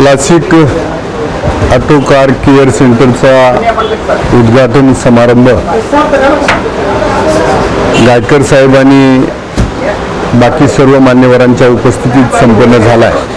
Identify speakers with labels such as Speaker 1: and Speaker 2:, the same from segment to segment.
Speaker 1: Classic auto car care सेंटरचा उद्घाटन समारंभ. गायकर साहेब आणि बाकी सर्व मान्यवरांच्या उपस्थितीत संपन्न झाला आहे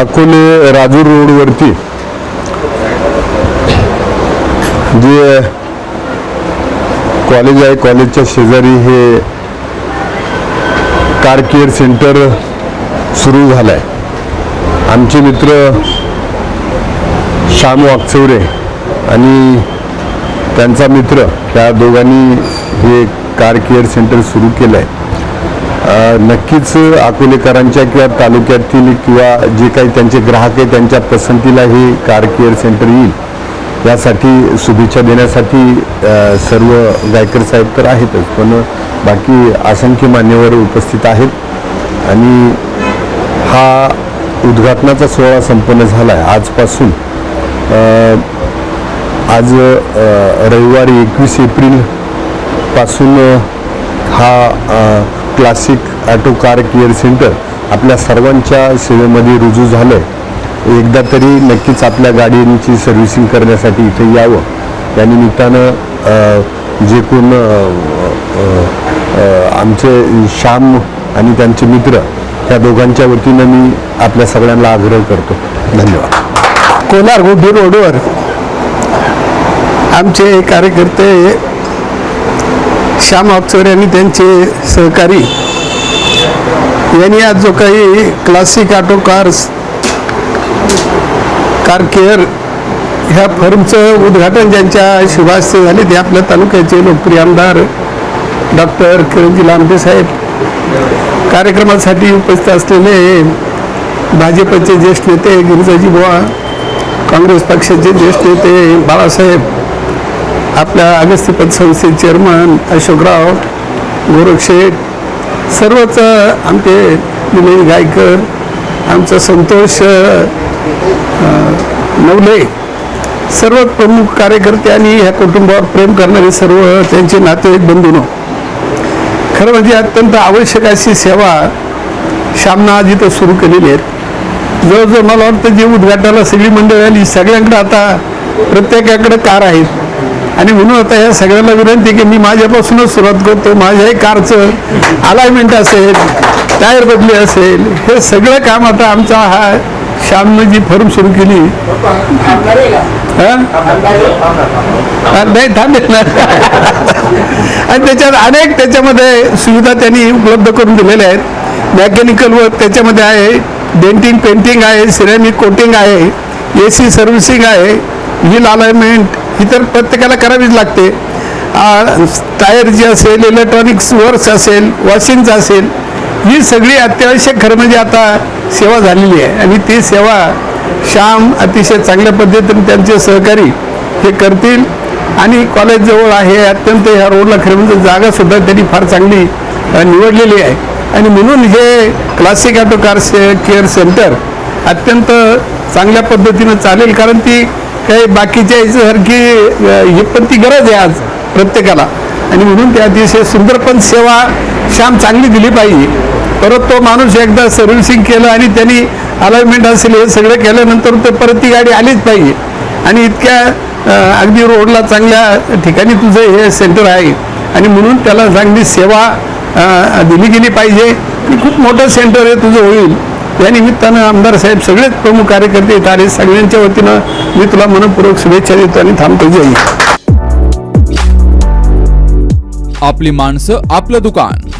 Speaker 1: अकोले राजूर रोडवरती जे कॉलेज आहे कॉलेजच्या शेजारी हे कार केअर सेंटर सुरू झाला आहे आमचे मित्र श्याम वाकचौरे आणि त्यांचा मित्र त्या दोघांनी हे कार केअर सेंटर सुरू केलं आहे नक्कीच अकोलेकरांच्या किंवा तालुक्यातील किंवा जे काही त्यांचे ग्राहक आहे त्यांच्या पसंतीला हे कार केअर सेंटर येईल. यासाठी शुभेच्छा देण्यासाठी सर्व गायकर साहेब तर आहेतच पण बाकी असंख्य मान्यवर उपस्थित आहेत. आणि हा उद्घाटनाचा सोहळा संपन्न झाला आहे आजपासून आज रविवारी एकवीस एप्रिलपासून हा classic auto car care centre आपल्या सर्वांच्या सेवेमध्ये रुजू झालं आहे एकदा तरी नक्कीच आपल्या गाडींची सर्व्हिसिंग करण्यासाठी इथे यावं. त्या निमित्तानं जे कोण आमचे श्याम आणि त्यांचे मित्र या दोघांच्या वतीनं मी आपल्या सगळ्यांना आग्रह करतो. धन्यवाद.
Speaker 2: कोलार गोटी रोडवर आमचे कार्यकर्ते श्याम अक्षर आणि त्यांचे सहकारी यांनी आज जो काही classic auto cars car care ह्या फर्मचं उद्घाटन ज्यांच्या शुभास्ते झाले ते आपल्या तालुक्याचे लोकप्रिय आमदार डॉक्टर किरणजी लांबे साहेब. कार्यक्रमासाठी उपस्थित असलेले भाजपचे ज्येष्ठ नेते गिरिजाजी बुवा काँग्रेस पक्षाचे ज्येष्ठ नेते बाळासाहेब आपल्या अगस्त्यपद संस्थेचे चेअरमन अशोकराव गोरखशेठ सर्वच आमचे निलेश गायकर आमचा संतोष नवले सर्व प्रमुख कार्यकर्ते आणि ह्या कुटुंबावर प्रेम करणारे सर्व त्यांचे नातेवाईक बंधून. खरं म्हणजे अत्यंत आवश्यक अशी सेवा श्यामना आज इथं सुरू केलेली आहेत. जवळजवळ मला वाटतं जे उद्घाटनाला सगळी मंडळी आली सगळ्यांकडे आता प्रत्येकाकडे कार आहेत. आणि म्हणून आता या सगळ्यांना विनंती की मी माझ्यापासूनच सुरुवात करतो. माझ्याही कारचं अलायमेंट असेल टायर बदली असेल हे सगळं काम आता आमचा हा श्यामनं जी फर्म सुरू केली. नाही थांबेल ना आणि त्याच्यात अनेक त्याच्यामध्ये सुविधा त्यांनी उपलब्ध करून दिलेल्या आहेत. मेकॅनिकल वर्क त्याच्यामध्ये आहे डेंटिंग पेंटिंग आहे सिरेमिक कोटिंग आहे ए सी सर्व्हिसिंग आहे व्हील अलाइनमेंट ही तर प्रत्येकाला करावीच लागते. टायर जी असेल इलेक्ट्रॉनिक्स वर्क्स असेल वॉशिंगचं असेल ही सगळी अत्यावश्यक खरं म्हणजे आता सेवा झालेली आहे. आणि ती सेवा श्याम अतिशय चांगल्या पद्धतीने त्यांचे सहकारी हे करतील. आणि कॉलेज जवळ आहे अत्यंत ह्या रोडला खरं म्हणजे जागासुद्धा त्यांनी फार चांगली निवडलेली आहे. आणि म्हणून हे classic auto car care centre अत्यंत चांगल्या पद्धतीनं चालेल. कारण ती काही बाकीच्या याच्यासारखी हे ही पण ती गरज आहे आज प्रत्येकाला. आणि म्हणून ते अतिशय सुंदर पण सेवा श्याम चांगली दिली पाहिजे. परत तो माणूस एकदा सर्व्हिसिंग केलं आणि त्यांनी अलाइनमेंट असेल हे सगळं केल्यानंतर तर परत ती गाडी आलीच पाहिजे. आणि इतक्या अगदी रोडला चांगल्या ठिकाणी तुझं हे सेंटर आहे. आणि म्हणून त्याला चांगली सेवा दिली गेली पाहिजे. आणि खूप मोठं सेंटर हे तुझं होईल. या निमित्तानं आमदार साहेब सगळेच प्रमुख कार्यकर्ते येत आले सगळ्यांच्या वतीनं मी तुला मनपूर्वक शुभेच्छा देतो आणि थांबतो. जाईल
Speaker 3: आपली माणसं आपलं दुकान.